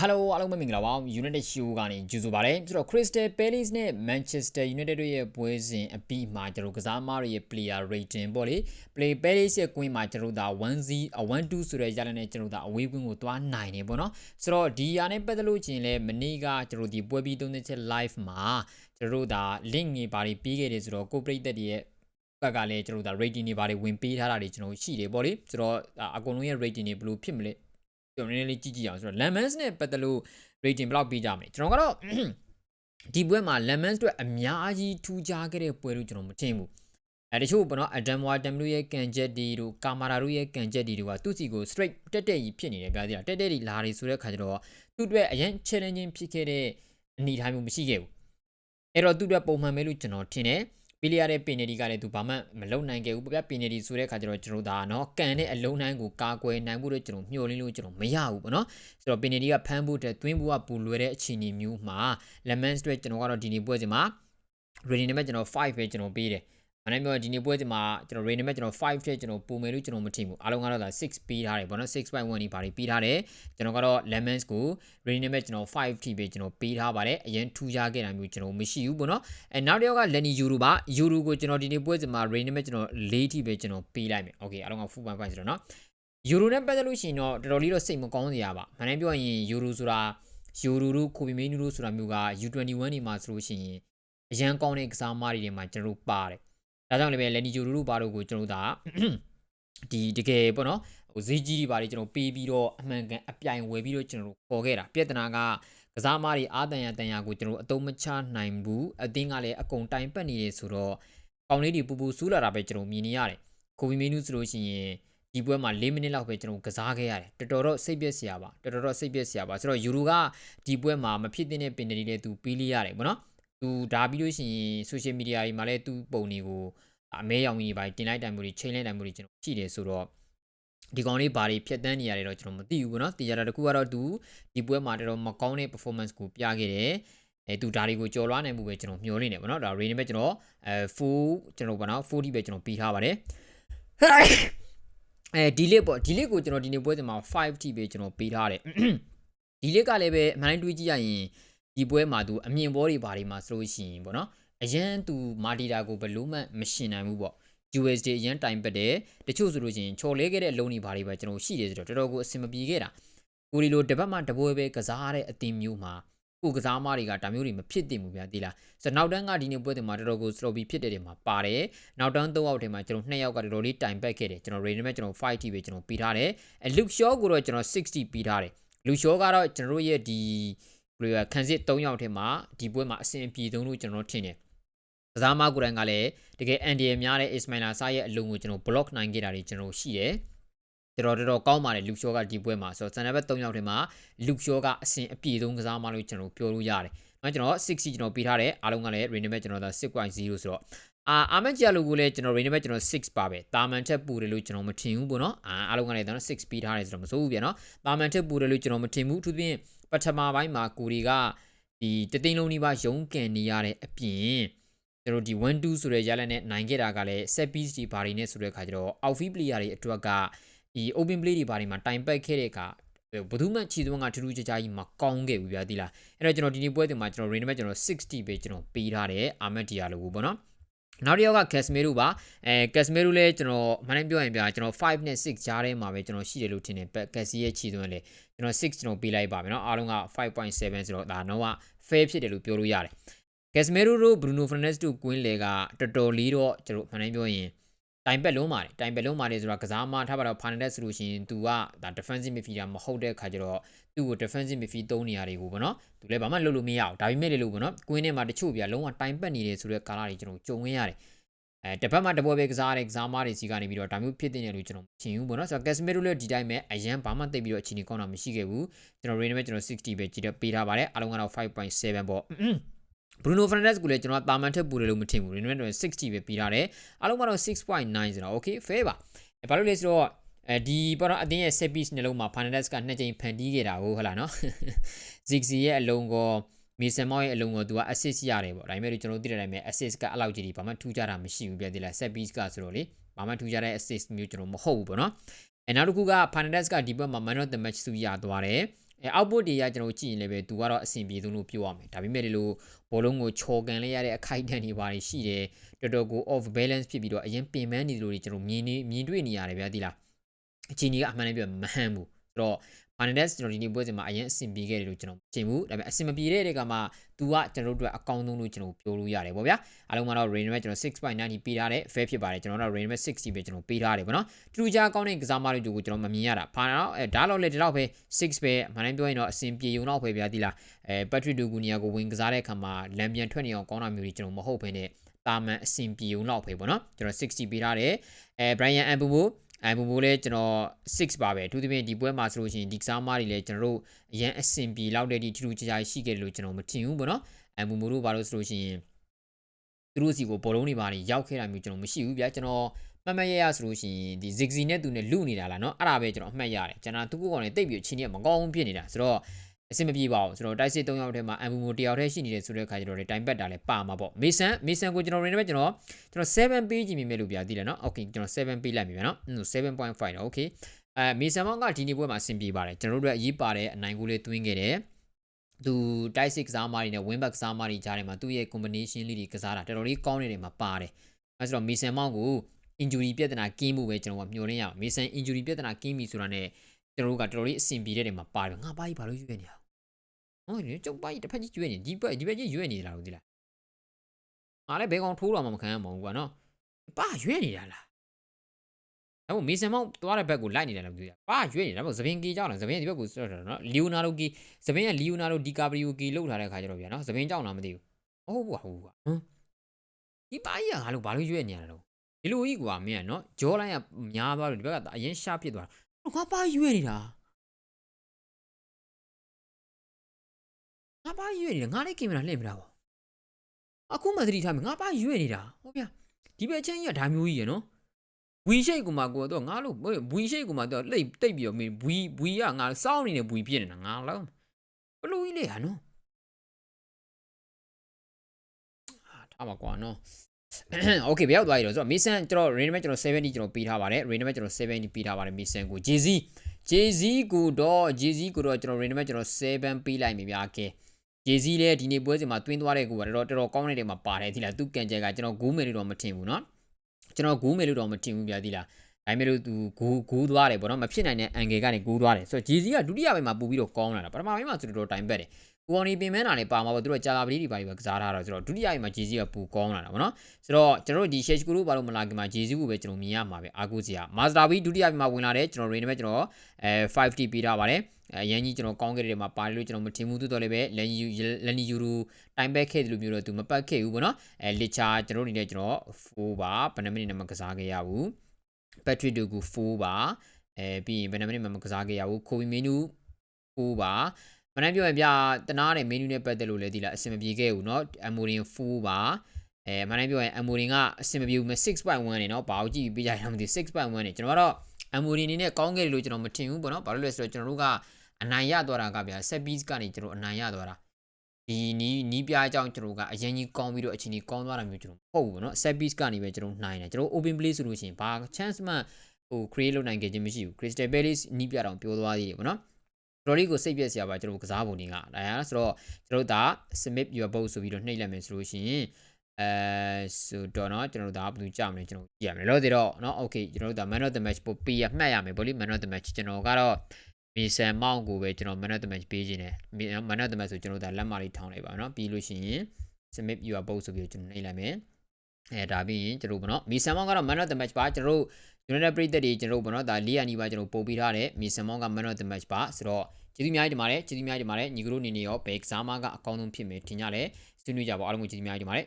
Hello အားလုံးပဲမင်္ဂလာပါ United Show ကနေကြိုဆိုပါရစေဆိုတော့ Crystal Palace နဲ့ Manchester United တို့ရဲ့ပွဲစဉ်အပြီးမှာကျွန်တော်ကစားသမားတွေရဲ့ player rating ပေါ့လေ Play Palace ရဲ့ queen မှာကျွန်တော်ဒါ1-0 1-2ဆိုတဲ့ရလနဲ့ကျွန်တော်ဒါအဝေးကွင်းကိုသွားနိုင်နေပေါ့နော်ဆိုတော့ဒီဟာနဲ့ပတ်သက်လို့ချင်းလဲမနေ့ကကျွန်တော်ဒီပွဲပြီးသုံးတဲ့ချက် live မှာကျွန်တော်ဒါ link တွေပါပြီးပြီးခဲ့တယ်ဆိုတော့ကိုပရိသတ်တွေရဲ့ဘက်ကလည်းကျွန်တော်ဒါ rating တွေပါတယ်ဝင်ပေးထားတာတွေကျွန်တော်ရှိတယ်ပေါ့လေဆိုတော့အကုန်လုံးရဲ့ rating တွေဘယ်လိုဖြစ်မလဲ ကျွန်တော်နည်းနည်းလေးကြည့်ကြည့်အောင်ဆိုတော့ Lemons နဲ့ပတ်သက်လို့ rating ဘယ်လောက်ပေးကြမလဲကျွန်တော်ကတော့ဒီပွဲမှာ Lemons အတွက်အများကြီးထူးခြားခဲ့တဲ့ပွဲလို့ကျွန်တော်မထင်ဘူးအဲတချို့ပေါ့နော် Adam Warden တို့ရဲ့ကန်ချက်တွေတို့ကာမာရာတို့ရဲ့ကန်ချက်တွေတို့ကသူ့စီကို straight တက်တက်ကြီးဖြစ်နေတယ်ဗျာဒီလားတက်တက်ကြီးလာတွေဆိုတဲ့ခါကျတော့သူ့အတွက်အရင် challenging ဖြစ်ခဲ့တဲ့အနေအထားမျိုးမရှိခဲ့ဘူးအဲ့တော့သူ့အတွက်ပုံမှန်ပဲလို့ကျွန်တော်ထင်တယ် ပေးလိုက်ရတဲ့ပင်နေဒီကလည်းသူဘာမှမလုံနိုင်ခဲ့ဘူးပြပင်နေဒီဆိုတဲ့ခါကျတော့ကျွန်တော်ဒါနော်ကန်တဲ့အလုံးနှန်းကိုကာကွယ်နိုင်ဖို့တော့ကျွန်တော်မျှော်လင့်လို့ကျွန်တော်မရဘူးပေါ့နော်ဆိုတော့ပင်နေဒီကဖမ်းဖို့တဲ့တွင်းဖို့ကပူလွယ်တဲ့အခြေအနေမျိုးမှာ lemons တွေကျွန်တော်ကတော့ဒီနေ့ပွဲစဉ်မှာ rating နဲ့ကျွန်တော်5ပဲကျွန်တော်ပေးတယ် မနေ့မျိုးဒီနေ့ပွဲစဉ်မှာကျွန်တော် rating နဲ့ကျွန်တော်5တဲ့ကျွန်တော်ပုံမယ်လို့ကျွန်တော်မထင်ဘူးအားလုံးကတော့ဒါ6ပေးထားတယ်ပေါ့နော်6.1ဒီပါတွေပေးထားတယ်ကျွန်တော်ကတော့ lemons ကို rating နဲ့ကျွန်တော်5ထိပဲကျွန်တော်ပေးထားပါတယ်အရင်ထူးခြားခဲ့တာမျိုးကျွန်တော်မရှိဘူးပေါ့နော်အဲနောက်တစ်ယောက်က lenny euro ပါ euro ကိုကျွန်တော်ဒီနေ့ပွဲစဉ်မှာ rating နဲ့ကျွန်တော်4ထိပဲကျွန်တော်ပေးလိုက်မယ် okay အားလုံးက full point point ဆိုတော့နော် euro နဲ့ပတ်သက်လို့ရှိရင်တော့တော်တော်လေးတော့စိတ်မကောင်းစရာပါမနေ့ပြောရင် euro ဆိုတာ euro တို့ကိုဘီမင်းတို့ဆိုတာမျိုးက U21 နေမှာဆိုလို့ရှိရင်အရန်ကောင်းတဲ့ကစားသမားတွေမှာကျွန်တော်တို့ပါတယ် ဒါကြောင့်လည်းပဲ Lenny Juru တို့ဘာတို့ကိုကျွန်တော်တို့ဒါဒီတကယ်ပေါ့နော်ဟိုဈေးကြီးတွေဘာတွေကျွန်တော်ပေးပြီးတော့အမှန်ကန်အပြိုင်ဝယ်ပြီးတော့ကျွန်တော်တို့ပေါ်ခဲ့တာပြဿနာကကစားသမားတွေအာတန်ရတန်ရကိုကျွန်တော်တို့အတုံးမချနိုင်ဘူးအသင်းကလည်းအကုန်တိုင်ပတ်နေတယ်ဆိုတော့ကောင်းလေးတွေပူပူစူးလာတာပဲကျွန်တော်မြင်နေရတယ်ကိုဘီမင်းတို့ဆိုလို့ရှိရင်ဒီပွဲမှာ၄မိနစ်လောက်ပဲကျွန်တော်ကစားခဲ့ရတယ်တော်တော်တော့စိတ်ပြက်စရာပါတော်တော်တော့စိတ်ပြက်စရာပါဆိုတော့ယူရိုကဒီပွဲမှာမဖြစ်တဲ့ပင်နယ်တွေလည်းသူပေးလိုက်ရတယ်ပေါ့နော် သူဒါပြီးလို့ရှိရင် social media တွေမှာလည်းသူပုံတွေကိုအမဲရောင်ကြီးပါတင်လိုက်တိုင်မှုတွေချိန်လိုက်တိုင်မှုတွေကျွန်တော်ရှိတယ်ဆိုတော့ဒီကောင်လေးဘာတွေဖြတ်တန်းနေရတယ်တော့ကျွန်တော်မသိဘူးပေါ့နော်တရားတာတခုကတော့သူဒီပွဲမှာတော်တော်မကောင်းတဲ့ performance ကိုပြခဲ့တယ်အဲသူဒါတွေကိုကြော်လွှားနိုင်မှုပဲကျွန်တော်မျှော်လင့်နေပေါ့နော်ဒါ rating ပဲကျွန်တော်အဲ4ကျွန်တော်ပေါ့နော်40ပဲကျွန်တော်ပေးထားပါတယ်အဲဒီလစ်ပေါ့ဒီလစ်ကိုကျွန်တော်ဒီနေ့ပွဲစဉ်မှာ5ထိပဲကျွန်တော်ပေးထားတယ်ဒီလစ်ကလည်းပဲအမှန်တိုင်းတွေးကြည့်ရရင် ဒီပွဲမှာသူအမြင်ဘောတွေဘာတွေမှာဆိုလို့ရှိရင်ပေါ့နော်အရန်သူမာတီတာကိုဘလို့မှမရှင်နိုင်ဘူးပေါ့ USD အရန်တိုင်ပတ်တယ်တချို့ဆိုလို့ရှိရင်ချော်လဲခဲ့တဲ့လုံတွေဘာတွေပဲကျွန်တော်ရှိတယ်ဆိုတော့တော်တော်ကိုအဆင်မပြေခဲ့တာကိုဒီလိုတပတ်မှတပွဲပဲကစားတဲ့အသင်းမျိုးမှာကိုကစားမားတွေကဒါမျိုးတွေမဖြစ်သင့်ဘူးဗျာဒီလားဆိုတော့နောက်တန်းကဒီနေ့ပွဲတင်မှာတော်တော်ကိုစလော်ဘီဖြစ်တဲ့တွေမှာပါတယ်နောက်တန်း၃ယောက်ထဲမှာကျွန်တော်2ယောက်ကတော်တော်လေးတိုင်ပတ်ခဲ့တယ်ကျွန်တော် rating မဲ့ကျွန်တော်5ထိပဲကျွန်တော်ပေးထားတယ်အဲ Luke Shaw ကိုတော့ကျွန်တော်60ပေးထားတယ် Luke Shaw ကတော့ကျွန်တော်ရဲ့ဒီဘယ်လို ခန်းစစ်3ယောက်ထဲမှာဒီပွဲမှာအဆင်ပြေဆုံးလို့ကျွန်တော်ထင်တယ်ကစားမကိုယ်တိုင်ကလည်းတကယ်အန်ဒီရများတဲ့ Ismaila Sa ရဲ့အလုံးကိုကျွန်တော် block နိုင်ခဲ့တာတွေကျွန်တော်ရှိတယ်တော်တော်တော်ကောင်းပါတယ်လူရှောကဒီပွဲမှာဆိုတော့စံနံပါတ်3ယောက်ထဲမှာလူရှောကအဆင်အပြေဆုံးကစားမလို့ကျွန်တော်ပြောလို့ရတယ်။နော်ကျွန်တော်60ကျွန်တော်ပေးထားတယ်အားလုံးကလည်း rating ပဲကျွန်တော်ဒါ6.0ဆိုတော့အာအာမန်ဂျာလိုကိုလည်းကျွန်တော် rating ပဲကျွန်တော်6ပါပဲတာမန်ထက်ပူတယ်လို့ကျွန်တော်မထင်ဘူးပေါ့နော်အာအားလုံးကလည်းကျွန်တော်6ပေးထားတယ်ဆိုတော့မစိုးဘူးပြန်နော်တာမန်ထက်ပူတယ်လို့ကျွန်တော်မထင်ဘူးအထူးသဖြင့် ပထမပိုင်းမှာကိုရီကဒီတသိန်းလုံးဒီပါရုံးကန်နေရတဲ့အပြင်ကျွန်တော်ဒီ1 2ဆိုတဲ့ရလက်နဲ့နိုင်ခဲ့တာကလည်း set piece ဒီဘာတွေနဲ့ဆိုတဲ့ခါကျတော့ outfield player တွေအတွက်ကဒီ open play တွေဘာတွေမှာတိုင်ပတ်ခဲ့တဲ့အခါဘယ်သူမှခြေသွန်းကထူးထူးခြားခြားကြီးမကောင်းခဲ့ဘူးဗျာဒီလားအဲ့တော့ကျွန်တော်ဒီနေ့ပွဲတင်မှာကျွန်တော် rating ပဲကျွန်တော်60ပဲကျွန်တော်ပေးထားတယ်အာမက်ဒီယာလိုပေါ့နော် နောက်တစ်ယောက်က Casemiro ပါအဲ Casemiro လည်းကျွန်တော်မနိုင်ပြောရင်ဗျာကျွန်တော်5နဲ့6ကြားထဲမှာပဲကျွန်တော်ရှိတယ်လို့ထင်တယ် Cassie ရဲ့ခြေသွန်းလေကျွန်တော်6ကျွန်တော်ပေးလိုက်ပါမယ်เนาะအားလုံးက5.7ဆိုတော့ဒါတော့က fair ဖြစ်တယ်လို့ပြောလို့ရတယ် Casemiro တို့ Bruno Fernandes တို့ကွင်းလေကတော်တော်လေးတော့ကျွန်တော်မနိုင်ပြောရင် တိုင်ပက်လုံးပါတယ်တိုင်ပက်လုံးပါတယ်ဆိုတာကစားမထားပါတော့ Fernandes ဆိုလို့ရှိရင် तू ကဒါ defensive midfielder မဟုတ်တဲ့ခါကျတော့သူ့ကို defensive midfield သုံးနေရတယ်ကိုပေါ့နော်သူလည်းဘာမှလုပ်လို့မရအောင်ဒါပေမဲ့လေလို့ပေါ့နော်ကွင်းထဲမှာတချို့ပြလုံးဝတိုင်ပက်နေတယ်ဆိုတဲ့ကာလတွေကျွန်တော်ကြုံဝင်ရတယ်အဲတစ်ဖက်မှာတပွဲပဲကစားတဲ့ကစားမတွေစီကနေပြီးတော့ဒါမျိုးဖြစ်တဲ့နေလို့ကျွန်တော်ချင်ဘူးပေါ့နော်ဆိုတော့ Casemiro လည်းဒီတိုင်းပဲအရန်ဘာမှသိပြီးတော့အချိန်ကြီးကောင်းတာမရှိခဲ့ဘူးကျွန်တော် rating ပဲကျွန်တော်60ပဲကြည့်တော့ပေးထားပါတယ်အားလုံးကတော့5.7ပေါ့ Bruno Fernandes ကိုလည်းကျွန်တော်တာမန်ထက်ပူတယ်လို့မထင်ဘူး rating တော့60ပဲပေးထားတယ်အားလုံးကတော့6.9ဆိုတော့ okay fair ပါအဲဘာလို့လဲဆိုတော့အဲဒီပေါ်တော့အတင်းရဲ့ set piece နှလုံးမှာ Fernandes ကနှစ်ကြိမ်ဖန်တီးခဲ့တာဟုတ်ဟလားနော် Ziggy ရဲ့အလုံးကောမီဆန်မောက်ရဲ့အလုံးကိုသူက assist ရတယ်ပေါ့ဒါပေမဲ့ကျွန်တော်သိတဲ့အတိုင်းပဲ assist ကအလောက်ကြီးဒီဘာမှထူးခြားတာမရှိဘူးပြသေးလား set piece ကဆိုတော့လေဘာမှထူးခြားတဲ့ assist မျိုးကျွန်တော်မဟုတ်ဘူးပေါ့နော်အဲနောက်တစ်ခုက Fernandes ကဒီဘက်မှာ man of the match ဆုရသွားတယ် အဲ output တွေကကျွန်တော်ကြည့်ရင်လည်းပဲသူကတော့အဆင်ပြေဆုံးလို့ပြောရမယ်ဒါပေမဲ့ဒီလိုဘောလုံးကိုချော်ကန်လိုက်ရတဲ့အခိုက်အတန့်တွေဘာတွေရှိတယ်တော်တော်ကို off balance ဖြစ်ပြီးတော့အရင်ပင်ပန်းနေသလိုတွေကျွန်တော်မြင်နေမြင်တွေ့နေရတယ်ဗျာဒီလားအချိန်ကြီးကအမှန်တည်းပြောမဟန်ဘူးဆိုတော့ Fernandez ကျွန်တော်ဒီနေ့ပွဲစဉ်မှာအရင်အဆင်ပြေခဲ့တယ်လို့ကျွန်တော်ထင်ဘူးဒါပေမဲ့အဆင်မပြေတဲ့တဲ့ကမှ तू ကကျွန်တော်တို့အတွက်အကောင်းဆုံးလို့ကျွန်တော်ပြောလို့ရတယ်ပေါ့ဗျာအားလုံးကတော့ Rain နဲ့ကျွန်တော်6.90ပေးထားတဲ့ fair ဖြစ်ပါတယ်ကျွန်တော်တို့ Rain နဲ့60ပဲကျွန်တော်ပေးထားတယ်ပေါ့နော်တူတူကြားကောင်းတဲ့ကစားမတွေကိုကျွန်တော်မမြင်ရတာဖာတော့အဲဒါတော့လေဒီတော့ပဲ6ပဲအမှန်တမ်းပြောရင်တော့အဆင်ပြေုံတော့ပဲဗျာဒီလားအဲ Patrick Dugunia ကိုဝင်ကစားတဲ့အခါမှာလမ်းပြန်ထွက်နေအောင်ကောင်းတာမျိုးတွေကျွန်တော်မဟုတ်ဘဲနဲ့တာမန်အဆင်ပြေုံတော့ပဲပေါ့နော်ကျွန်တော်60ပေးထားတယ်အဲ Brian Ambumo အဲဘူဘူလည်းကျွန်တော်6ပါပဲအထူးသဖြင့်ဒီပွဲမှာဆိုလို့ရှိရင်ဒီကစားမားတွေလည်းကျွန်တော်တို့အရန်အဆင်ပြေလောက်တဲ့ဒီထူးထူးခြားခြားရှိခဲ့တယ်လို့ကျွန်တော်မထင်ဘူးပေါ့နော်အဲဘူဘူတို့ဘာလို့ဆိုလို့ရှိရင်သူတို့စီကိုဘောလုံးတွေပါနေရောက်ခဲ့တာမျိုးကျွန်တော်မရှိဘူးဗျာကျွန်တော်မမရရဆိုလို့ရှိရင်ဒီ zigzag နဲ့သူနဲ့လူနေတာလားเนาะအဲ့ဒါပဲကျွန်တော်အမှတ်ရတယ်ကျွန်တော်သူ့ကိုယ်ကောင်နဲ့တိတ်ပြီးချင်းနေမကောင်းဘူးဖြစ်နေတာဆိုတော့ အဆင်မပြေပါဘူးဆိုတော့တိုက်စစ်၃ယောက်ထဲမှာအမ်ဘူမိုတယောက်တည်းရှိနေတယ်ဆိုတဲ့အခါကျတော့တိုင်ပတ်တာလည်းပါမှာပေါ့မေဆန်မေဆန်ကိုကျွန်တော်ရင်းနေပဲကျွန်တော်ကျွန်တော်7 page မိမယ်လို့ပြသိတယ်နော်โอเคကျွန်တော်7 page လိုက်ပြီဗျာနော်7.5တော့โอเคအဲမေဆန်မောင်ကဒီနေ့ပွဲမှာအဆင်ပြေပါတယ်ကျွန်တော်တို့အရေးပါတဲ့အနိုင်ကိုလေးသွင်းခဲ့တယ်သူတိုက်စစ်ကစားမားတွေနဲ့ win back ကစားမားတွေကြားထဲမှာသူ့ရဲ့ combination လေးတွေကစားတာတော်တော်လေးကောင်းနေတယ်မှာပါတယ်အဲဆိုတော့မေဆန်မောင်ကို injury ပြဿနာကင်းမှုပဲကျွန်တော်ကမျှော်လင့်ရအောင်မေဆန် injury ပြဿနာကင်းပြီဆိုတာနဲ့ကျွန်တော်တို့ကတော်တော်လေးအဆင်ပြေတဲ့နေရာမှာပါတယ်ငါပါကြီးဘာလို့ရွေးနေရ ဟောဒီကျုပ်ပါကြီးတစ်ဖက်ကြီးရွေးနေဒီဘက်ဒီဘက်ကြီးရွေးနေလားလို့ဒီလားငါလည်းဘဲကောင်ထိုးတော့မှမခံရမှာဘူးကွာနော်ပါရွေးနေတာလားအဲ့မေဆန်မောင်သွားတဲ့ဘက်ကိုလိုက်နေတယ်လို့ပြောရပါရွေးနေတာပေါ့သပင်ကီကြောက်လားသပင်ဒီဘက်ကိုဆော့တာနော်လီယိုနာဒိုကီသပင်ကလီယိုနာဒိုဒီကာပရီယိုကီလောက်ထားတဲ့ခါကျတော့ဗျာနော်သပင်ကြောက်လားမသိဘူးဟုတ်ဘူးဟုတ်ဘူးကွာဟမ်ဒီပါကြီးကငါလို့ဘာလို့ရွေးနေရတာတော့ဒီလိုကြီးကွာမင်းကနော်ဂျောလိုင်းကများသွားလို့ဒီဘက်ကအရင်ရှားဖြစ်သွားတာငါပါရွေးနေတာ ငါပါရွေးနေတာငါလည်းကင်မရာလှည့်မတာပေါ့အခုမှသတိထားမယ်ငါပါရွေးနေတာဟုတ်ဗျာဒီဘက်ချင်းကြီးကဒါမျိုးကြီးရနော်ဝီရှိတ်ကူမှာကိုတော့ငါလို့ဝီရှိတ်ကူမှာတော့လိတ်တိတ်ပြီးတော့မင်းဝီဝီကငါစောင်းနေတဲ့ဝီပြစ်နေတာငါလုံးဘလို့ကြီးလေဟာနော်ထားပါကွာနော်โอเคဘယ်ရောက်သွားပြီတော့ဆိုတော့ Mason ကျွန်တော် rain နဲ့ကျွန်တော်70ကျွန်တော်ပေးထားပါတယ် rain နဲ့ကျွန်တော်70ပေးထားပါတယ် Mason ကို JZ JZ ကိုတော့ JZ ကိုတော့ကျွန်တော် rain နဲ့ကျွန်တော်7ပေးလိုက်ပြီဗျာကဲ JZ လည်းဒီနေ့ပွဲစဉ်မှာတွင်းသွားတဲ့ကိုကတော့တော်တော်ကောင်းတဲ့နေရာမှာပါတယ်ဒီလားသူကန်ကျဲကကျွန်တော်ဂူးမယ်လို့တော့မထင်ဘူးเนาะကျွန်တော်ဂူးမယ်လို့တော့မထင်ဘူးဗျာဒီလား ဒါပေမဲ့လို့သူဂူးဂူးသွားတယ်ပေါ့နော်မဖြစ်နိုင်တဲ့အန်ဂယ်ကနေဂူးသွားတယ်ဆိုတော့ JZ ကဒုတိယပိုင်းမှာပူပြီးတော့ကောင်းလာတာပထမပိုင်းမှာဆိုတော့တိုင်ပတ်တယ်ကိုအောင်ဒီပင်မန်းတာလည်းပါမှာပေါ့သူတို့ကြာလာပတိတွေပါပြီးပဲကစားထားတော့ဆိုတော့ဒုတိယပိုင်းမှာ JZ ကပူကောင်းလာတာပေါ့နော်ဆိုတော့ကျွန်တော်တို့ဒီ Shech ကူတို့ဘာလို့မလာခင်မှာ JZ ကိုပဲကျွန်တော်မြင်ရမှာပဲအာကူစီယာ Master B ဒုတိယပိုင်းမှာဝင်လာတယ်ကျွန်တော် Rain နဲ့ကျွန်တော်အဲ 5T ပေးထားပါတယ်အရန်ကြီးကျွန်တော်ကောင်းခဲ့တဲ့မှာပါတယ်လို့ကျွန်တော်မထင်ဘူးသို့တော်လည်းပဲလန်ယူလန်ယူရူတိုင်ဘက်ခဲ့တယ်လို့မျိုးတော့သူမပတ်ခဲ့ဘူးပေါ့နော်အဲလစ်ချာကျွန်တော်အနေနဲ့ကျွန်တော်4ပါဘယ်နှမိနစ်နဲ့မှကစားခဲ့ရဘူး Patrick Dogu 4ပါအဲပြီးရင်ဘယ်နှမိနစ်မှမကစားခဲ့ရဘူး Kobe Menu 4ပါမနက်ပြောရင်ဗျာတနာတဲ့ menu နဲ့ပတ်သက်လို့လည်းဒီလားအဆင်မပြေခဲ့ဘူးเนาะ Amorin 4ပါအဲမနက်ပြောရင် Amorin ကအဆင်မပြေဘူး6.1နေเนาะဘာလို့ကြည့်ပြီးကြရအောင်မသိ6.1နေကျွန်တော်ကတော့ Amorin နေနဲ့ကောင်းခဲ့တယ်လို့ကျွန်တော်မထင်ဘူးပေါ့เนาะဘာလို့လဲဆိုတော့ကျွန်တော်တို့ကအနိုင်ရသွားတာကဗျာ set piece ကနေကျွန်တော်အနိုင်ရသွားတာ ဒီနီးနီးပြားအကြောင်းကျွန်တော်ကအရင်ကြီးကောင်းပြီးတော့အချိန်ကြီးကောင်းသွားတာမျိုးကျွန်တော်မဟုတ်ဘူးเนาะ set piece ကနေပဲကျွန်တော်နိုင်တယ်ကျွန်တော် open play ဆိုလို့ရှိရင်ဘာ chance မှဟို create လုပ်နိုင်ခဲ့ခြင်းမရှိဘူး Crystal Palace နီးပြတောင်ပြောသွားသေးတယ်ပေါ့နော်တော်လေးကိုစိတ်ပြက်စရာပါကျွန်တော်ကစားပုံတွေကဒါရဆိုတော့ကျွန်တော်ဒါ submit your vote ဆိုပြီးတော့နှိပ်လိုက်မယ်ဆိုလို့ရှိရင်အဲဆိုတော့เนาะကျွန်တော်တို့ဒါဘယ်သူကြမလဲကျွန်တော်ကြည့်ရမယ်လို့ဒီတော့เนาะ okay ကျွန်တော်တို့ဒါ man of the match ပို့ပေးရမှတ်ရမယ်ဗောလေ man of the match ကျွန်တော်ကတော့ မီဆန်မောင်ကိုပဲကျွန်တော် man of the match ပေးခြင်းတယ် man of the match ဆိုကျွန်တော်ဒါလက်မလေးထောင်းလိုက်ပါเนาะပြီးလို့ရှိရင် submit your vote ဆိုပြီးတော့ကျွန်တော်နှိပ်လိုက်မယ်အဲဒါပြီးရင်ကျွန်တော်ဗောနော်မီဆန်မောင်ကတော့ man of the match ပါကျွန်တော်တို့ United ပြည်သက်တွေကျွန်တော်ဗောနော်ဒါ၄ရာနီးပါကျွန်တော်ပို့ပေးထားတယ်မီဆန်မောင်က man of the match ပါဆိုတော့ကျေးဇူးအများကြီးတင်ပါတယ်ကျေးဇူးအများကြီးတင်ပါတယ်ညီကတို့အနေနဲ့ရောဘယ်ကစားမကအကောင်းဆုံးဖြစ်မယ်ထင်ကြလဲဆွေးနွေးကြပါအားလုံးကိုကျေးဇူးအများကြီးတင်ပါတယ်